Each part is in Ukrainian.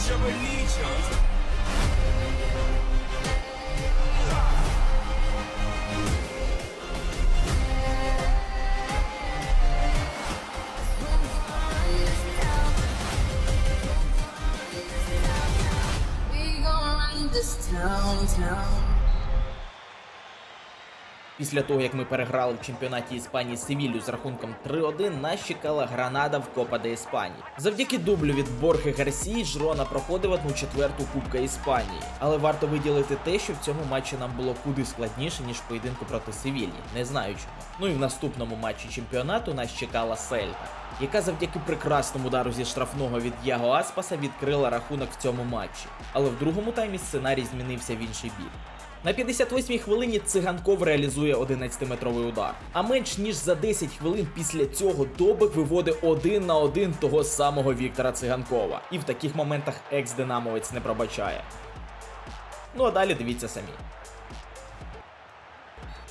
pledge your allegiance. We run this town, town. Після того, як ми переграли в чемпіонаті Іспанії Севілью з рахунком 3-1, нас чекала Гранада в Копа де Іспанії. Завдяки дублю від Борхе Гарсії Жрона проходив одну четверту Кубка Іспанії. Але варто виділити те, що в цьому матчі нам було куди складніше, ніж в поєдинку проти Севільї. Не знаю чому. Ну і в наступному матчі чемпіонату нас чекала Сельта, яка завдяки прекрасному удару зі штрафного від Яго Аспаса відкрила рахунок в цьому матчі. Але в другому таймі сценарій змінився в інший бік. На 58-й хвилині циганков реалізує 11-метровий удар. А менш ніж за 10 хвилин після цього Добик виводить один на один того самого Віктора Циганкова. І в таких моментах екс-динамовець не пробачає. Ну а далі дивіться самі.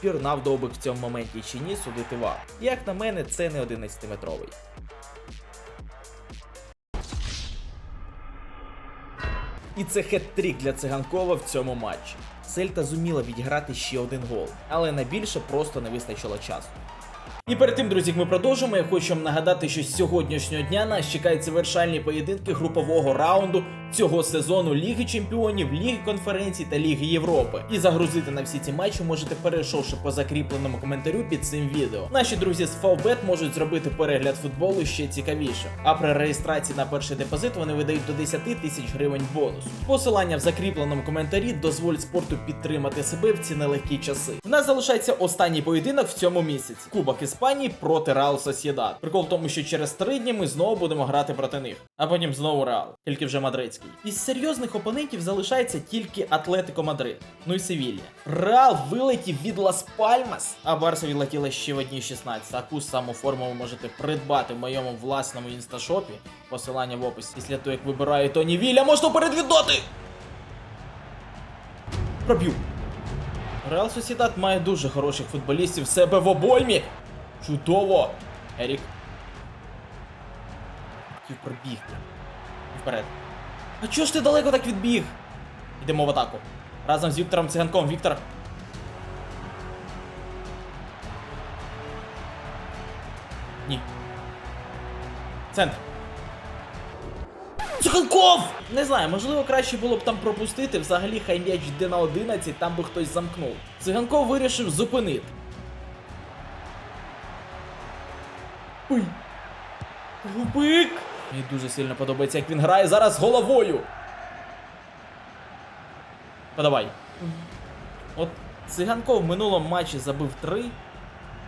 Пірнав Довбик в цьому моменті чи ні, судити вам. Як на мене, це не 11-метровий. І це хет-трік для циганкова в цьому матчі. Сельта зуміла відіграти ще один гол, але на більше просто не вистачило часу. І перед тим, друзі, як ми продовжимо. Я хочу вам нагадати, що з сьогоднішнього дня нас чекають завершальні поєдинки групового раунду цього сезону Ліги Чемпіонів, Ліги конференцій та Ліги Європи. І загрузити на всі ці матчі можете перейшовши по закріпленому коментарю під цим відео. Наші друзі з Фавбет можуть зробити перегляд футболу ще цікавіше. А при реєстрації на перший депозит вони видають до 10 тисяч гривень бонусу. Посилання в закріпленому коментарі дозволить спорту підтримати себе в ці нелегкі часи. В нас залишається останній поєдинок в цьому місяці. Кубок Іспанії проти Реал Сосєдад. Прикол в тому, що через три дні ми знову будемо грати проти них, а потім знову Реал, тільки вже мадридський. Із серйозних опонентів залишається тільки Атлетико Мадрид, ну і Севілья. Реал вилетів від Лас Пальмас, а Барса відлетіла ще в одній 16. Таку саму форму ви можете придбати в моєму власному інсташопі. Посилання в описі. Після того, як вибираю Тоні Вілля, можна передвідати! Проб'ю. Реал Сосідат має дуже хороших футболістів себе в обоймі. Чудово! Ерік. Хотів пробігти. Вперед. А чого ж ти далеко так відбіг? Йдемо в атаку. Разом з Віктором Циганком. Віктор. Ні. Центр. Циганков! Не знаю, можливо, краще було б там пропустити. Взагалі, хай м'яч йде на 11, там би хтось замкнув. Циганков вирішив зупинити. Ой. Губик! Мені дуже сильно подобається, як він грає зараз головою. Подавай. От Циганков в минулому матчі забив 3.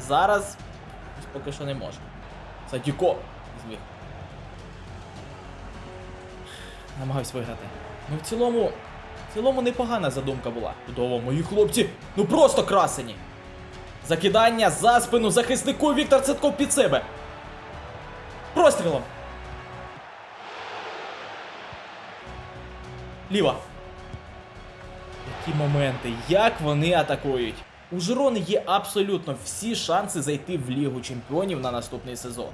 Зараз поки що не може. Садіко зміг. Намагаюсь виграти. Ну в цілому. В цілому непогана задумка була. Чудово, мої хлопці. Ну просто красені. Закидання за спину захиснику Віктор Цетков під себе. Прострілом. Ліва. Які моменти, як вони атакують. У Жирони є абсолютно всі шанси зайти в Лігу Чемпіонів на наступний сезон.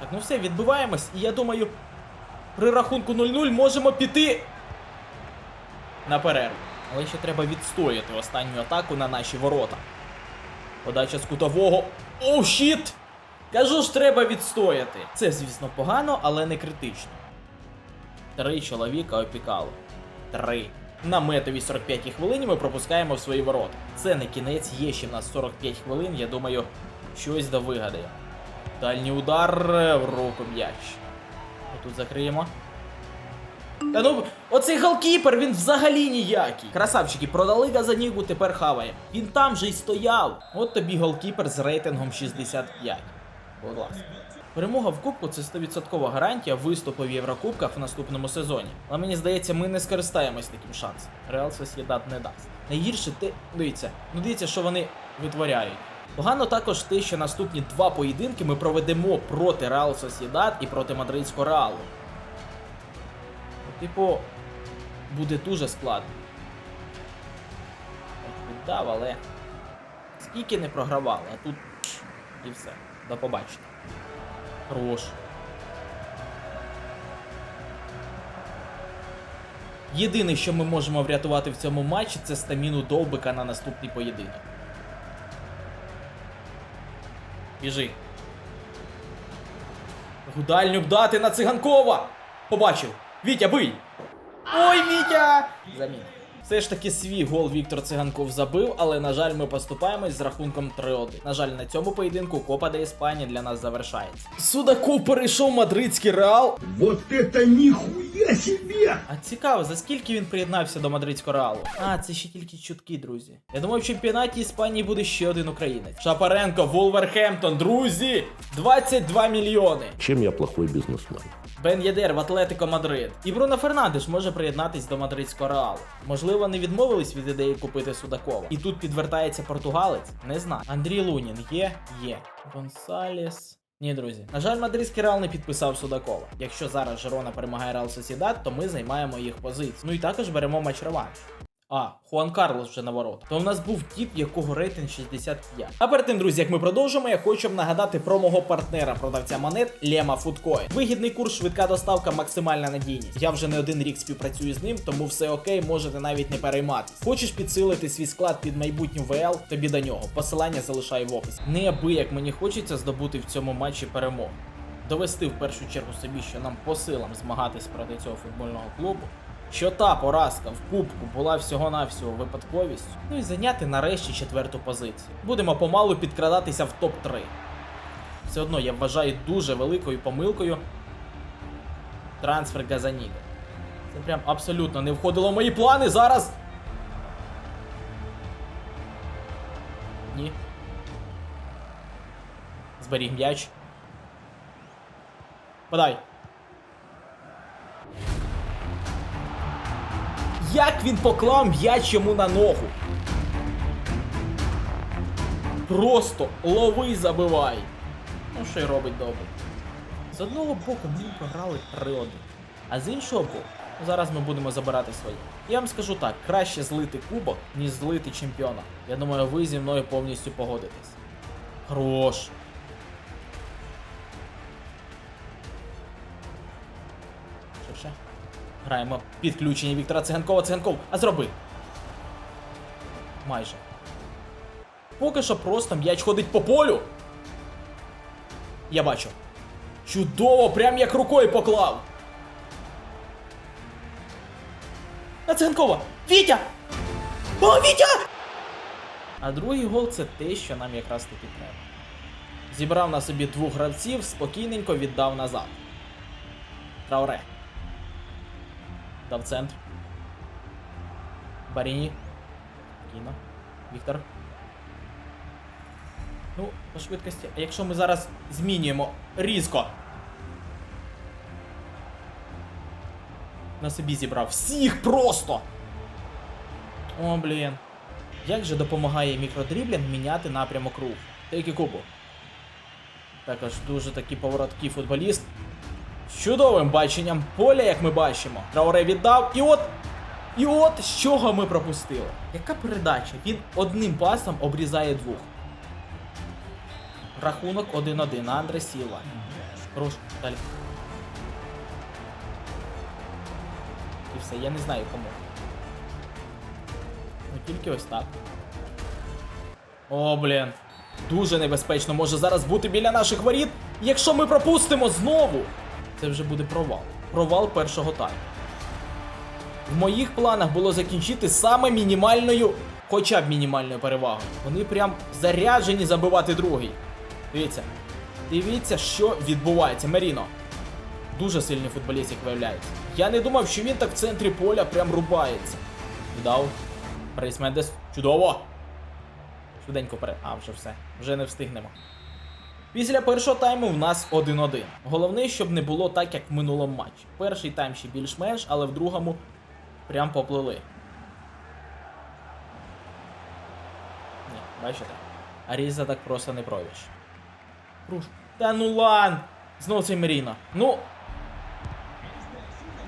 Так, ну все, відбиваємось, і я думаю, при рахунку 0-0 можемо піти на перерву. Але ще треба відстояти останню атаку на наші ворота. Подача з кутового. Оу, щіт! Кажу ж, треба відстояти. Це, звісно, погано, але не критично. Три чоловіка опікало. Три. На метовій 45 хвилині ми пропускаємо в свої ворота. Це не кінець, є ще в нас 45 хвилин, я думаю, щось да вигадає. Дальній удар в руку м'яч. Отут закриємо. Та ну, оцей голкіпер, він взагалі ніякий. Красавчики, продали Газанігу, тепер хаває. Він там же й стояв. От тобі голкіпер з рейтингом 65. Будь ласка. Перемога в Кубку це 100% гарантія виступу в Єврокубках в наступному сезоні. Але мені здається, ми не скористаємось таким шансом. Реал Сосєдат не дасть. Найгірше те, дивіться, ну дивіться, що вони витворяють. Погано також те, що наступні два поєдинки ми проведемо проти Реал Сосєдат і проти Мадридського Реалу. Ну, Типу, буде дуже складно. Віддав, але скільки не програвали, а тут і все. До побачення. Хорош. Єдине, що ми можемо врятувати в цьому матчі, це стаміну довбика на наступний поєдинок. Біжи. Гудальню дати на циганкова! Побачив! Вітя бий! Ой, Вітя! Замін. Все ж таки свій гол Віктор Циганков забив, але на жаль, ми поступаємось з рахунком 3-1. На жаль, на цьому поєдинку Копа де Іспанія для нас завершається. Судаков перейшов мадридський реал. Вот это нихуя себе! А цікаво, за скільки він приєднався до мадридського реалу? А, це ще тільки чутки, друзі. Я думаю, в чемпіонаті Іспанії буде ще один українець. Шапаренко, Волверхемптон, друзі! 22 мільйони. Чем я плохой бизнесмен? Бен Єдер в Атлетико Мадрид. І Бруно Фернандеш може приєднатись до мадридського реалу. Можливо, не відмовились від ідеї купити Судакова. І тут підвертається португалець? Не знаю. Андрій Лунін є? Є. Гонсаліс. Ні, друзі. На жаль, мадридський реал не підписав Судакова. Якщо зараз Жерона перемагає Реал Сосідат, то ми займаємо їх позицію. Ну і також беремо матч реванш. А, Хуан Карлос вже на ворот. То в нас був тіп, якого рейтинг 65. А перед тим, друзі, як ми продовжимо, я хочу вам нагадати про мого партнера, продавця монет Лема Фудкоін. Вигідний курс, швидка доставка, максимальна надійність. Я вже не один рік співпрацюю з ним, тому все окей, можете навіть не перейматись. Хочеш підсилити свій склад під майбутню ВЛ, тобі до нього. Посилання залишаю в описі. Неабияк мені хочеться здобути в цьому матчі перемогу. Довести в першу чергу собі, що нам по силам змагатись проти цього футбольного клубу. Що та поразка в кубку була всього-навсього випадковістю, ну і зайняти нарешті четверту позицію. Будемо помалу підкрадатися в топ-3. Все одно я вважаю дуже великою помилкою трансфер Газаніга. Це прям абсолютно не входило в мої плани зараз. Ні. Зберіг м'яч. Подай. Як він поклав м'яч йому на ногу? Просто лови забивай. Ну що й робить добре. З одного боку ми програли 3-1. А з іншого боку, зараз ми будемо забирати своє. Я вам скажу так, краще злити кубок, ніж злити чемпіона. Я думаю, ви зі мною повністю погодитесь. Хорош. Граємо підключення Віктора Циганкова. Циганков, а зроби. Майже. Поки що просто м'яч ходить по полю. Я бачу. Чудово, прям як рукою поклав. На Циганкова! Вітя! О, Вітя! А другий гол це те, що нам якраз таки треба. Зібрав на собі двох гравців, спокійненько віддав назад. Трауре. Дав центр. Баріні. Кіно. Віктор. Ну, по швидкості. А якщо ми зараз змінюємо різко. На собі зібрав всіх просто. О, блін. Як же допомагає мікродріблінг міняти напрямок руху? Тільки кубу. Також дуже такий повороткий футболіст. Чудовим баченням поля, як ми бачимо. Трауре віддав. І от. І от з чого ми пропустили. Яка передача? Він одним пасом обрізає двох. Рахунок 1-1. Андре Сіла. Руш. Далі. І все, я не знаю кому. Ну тільки ось так. О, блін. Дуже небезпечно може зараз бути біля наших воріт. Якщо ми пропустимо знову, це вже буде провал. Провал першого тайму. В моїх планах було закінчити саме мінімальною, хоча б мінімальною перевагою. Вони прям заряджені забивати другий. Дивіться. Дивіться, що відбувається. Меріно. Дуже сильний футболіст, як виявляється. Я не думав, що він так в центрі поля прям рубається. Віддав. Брейс Мендес. Чудово! Швиденько вперед. А, вже все. Вже не встигнемо. Після першого тайму в нас 1-1. Головне, щоб не було так, як в минулому матчі. Перший тайм ще більш-менш, але в другому прям поплили. Ні, бачите? Аріза так просто не пройдеш. Та ну лан! Знову цей Меріно. Ну.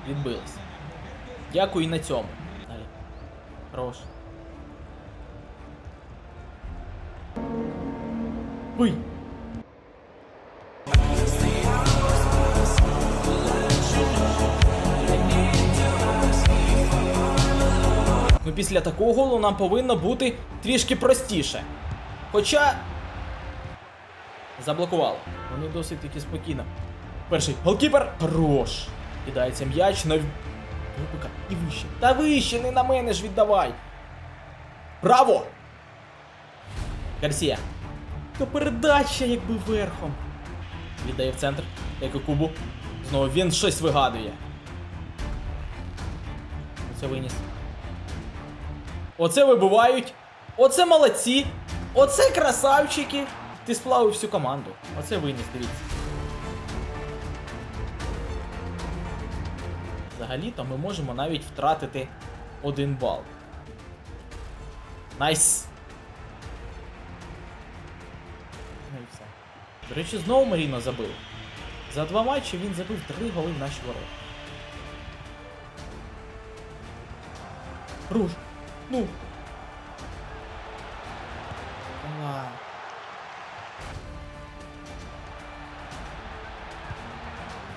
Відбились. Дякую і на цьому. Далі. Хорош. Бий! Ну після такого голу нам повинно бути трішки простіше. Хоча. Заблокували. Вони досить таки спокійно. Перший голкіпер. Хорош. Кидається м'яч на. Довбика. І вище. Та вище, не на мене ж віддавай. Браво! Гарсія. То передача якби верхом. Віддає в центр. Як і кубу. Знову він щось вигадує. Оце виніс. Оце вибивають. Оце молодці. Оце красавчики. Ти сплавив всю команду. Оце виніс, дивіться. Взагалі-то ми можемо навіть втратити один бал. Найс! Ну і все. До речі, знову Маріно забив. За два матчі він забив три голи в наші ворота. Руш! Ну! Давай.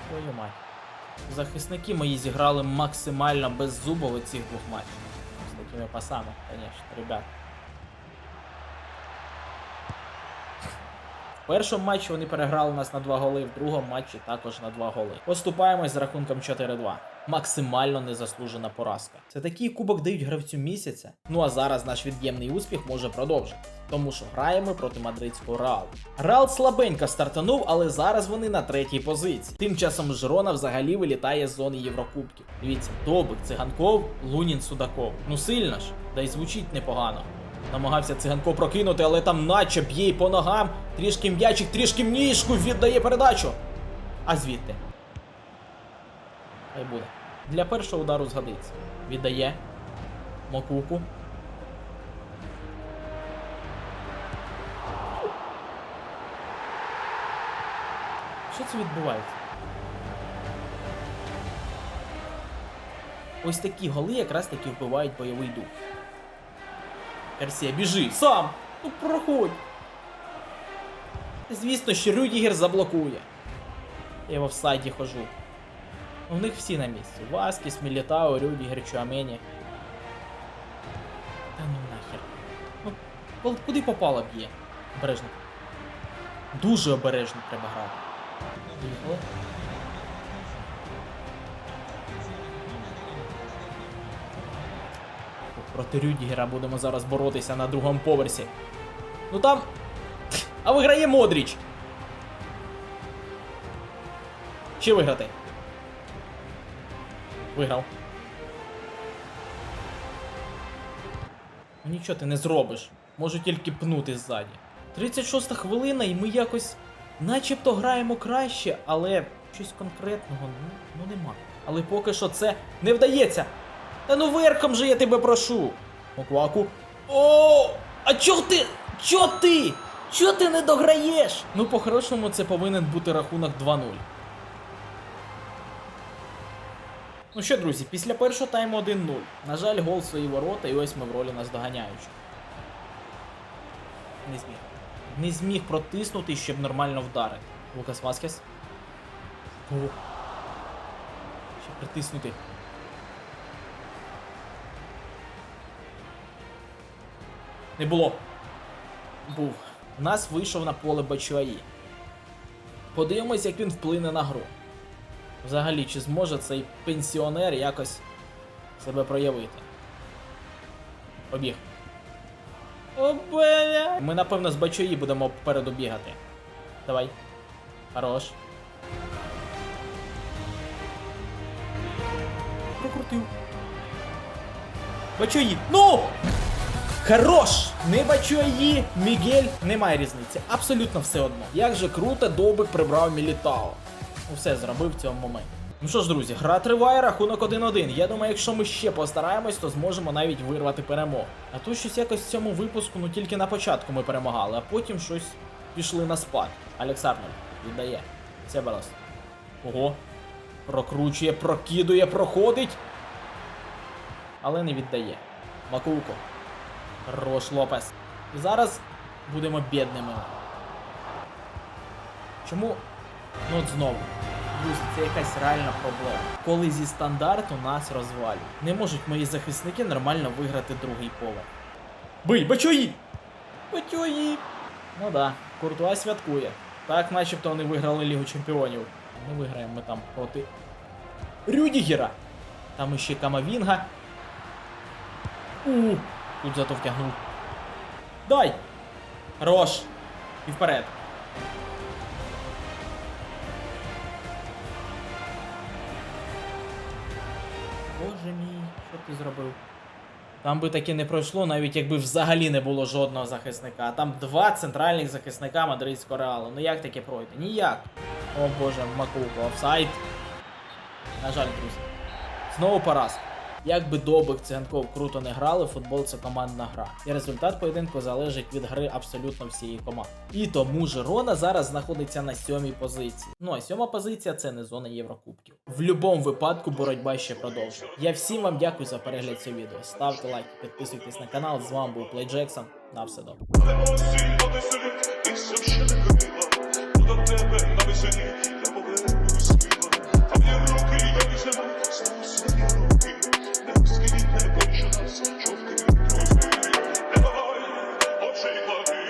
Твою мать. Захисники мої зіграли максимально беззубово цих двох матчів. З такими пасами, звісно, ребят. В першому матчі вони переграли нас на 2 голи, в другому матчі також на 2 голи. Поступаємось з рахунком 4-2. Максимально незаслужена поразка. Це такий кубок дають гравцю місяця. Ну а зараз наш від'ємний успіх може продовжити. Тому що граємо проти мадридського Реалу. Реал слабенько стартанув, але зараз вони на третій позиції. Тим часом Жирона взагалі вилітає з зони Єврокубків. Дивіться, Добик, Циганков, Лунін, Судаков. Ну сильно ж, да й звучить непогано. Намагався циганко прокинути, але там наче б'є по ногам. Трішки м'ячик, трішки ніжку віддає передачу. А звідти. Хай буде. Для першого удару згодиться. Віддає. Макуку. Що це відбувається? Ось такі голи якраз таки вбивають бойовий дух. Гарсія, біжи! Сам! Ну проходь! Звісно, що Рюдігер заблокує. Я в офсайді хожу. У них всі на місці. Васкіс, Мілітао, Рюдігер, Чуамені. Та ну нахер. Ну, куди попало б'є? Обережно. Дуже обережно треба грати. Поїхали. Проти Рюдігера будемо зараз боротися на другому поверсі. Ну там. А виграє Модріч. Чи виграти? Виграв. Ну нічого ти не зробиш. Можу тільки пнути ззаді. 36 хвилина, і ми якось начебто граємо краще, але щось конкретного ну, ну нема. Але поки що це не вдається. Та ну верхом же я тебе прошу. Макуаку. О! А чого ти? Чо ти? Чо ти не дограєш? Ну, по-хорошому, це повинен бути рахунок 2-0. Ну що, друзі, після першого тайму 1-0. На жаль, гол свої ворота, і ось ми в ролі наздоганяючих. Не зміг. Не зміг протиснути, щоб нормально вдарити. Лукас Васкес. О. Ще притиснути. Не було. Був. У нас вийшов на поле Бачуаї. Подивимось, як він вплине на гру. Взагалі, чи зможе цей пенсіонер якось себе проявити. Побіг. О. Ми, напевно, з Бачуї будемо попереду бігати. Давай. Хорош. Прокрутив. Бачуї. Ну! Хорош! Не бачу її, Мігель, немає різниці. Абсолютно все одно. Як же круто Добик прибрав Мілітао. Все зробив в цьому моменті. Ну що ж, друзі, гра триває, рахунок 1-1. Я думаю, якщо ми ще постараємось, то зможемо навіть вирвати перемогу. А то щось якось в цьому випуску, ну тільки на початку ми перемагали, а потім щось пішли на спад. Алекс Арнольд віддає. Себелос. Ого. Прокручує, прокидує, проходить. Але не віддає. Макулко. Хорош Лопес. І зараз будемо бідними. Чому? Ну от знову. Друзі, це якась реальна проблема. Коли зі стандарту нас розвалюють. Не можуть мої захисники нормально виграти другий поверх. Бий, бачої! Бачої! Ну да, Куртуа святкує. Так, начебто вони виграли Лігу Чемпіонів. Не виграємо ми там проти Рюдігера. Там іще Камавінга. У, тут зато втягнув. Дай! Хорош! І вперед. Боже мій, що ти зробив? Там би таки не пройшло, навіть якби взагалі не було жодного захисника. Там два центральних захисника мадридського реалу. Ну як таке пройде? Ніяк. О боже, Макулко, офсайд. На жаль, друзі. Знову поразка. Як би Добик Циганков круто не грали, футбол це командна гра. І результат поєдинку залежить від гри абсолютно всієї команди. І тому Жирона зараз знаходиться на сьомій позиції. Ну а сьома позиція це не зона Єврокубків. В будь-якому випадку боротьба ще продовжує. Я всім вам дякую за перегляд цього відео. Ставте лайк, підписуйтесь на канал. З вами був Плей Джексон. На все добре.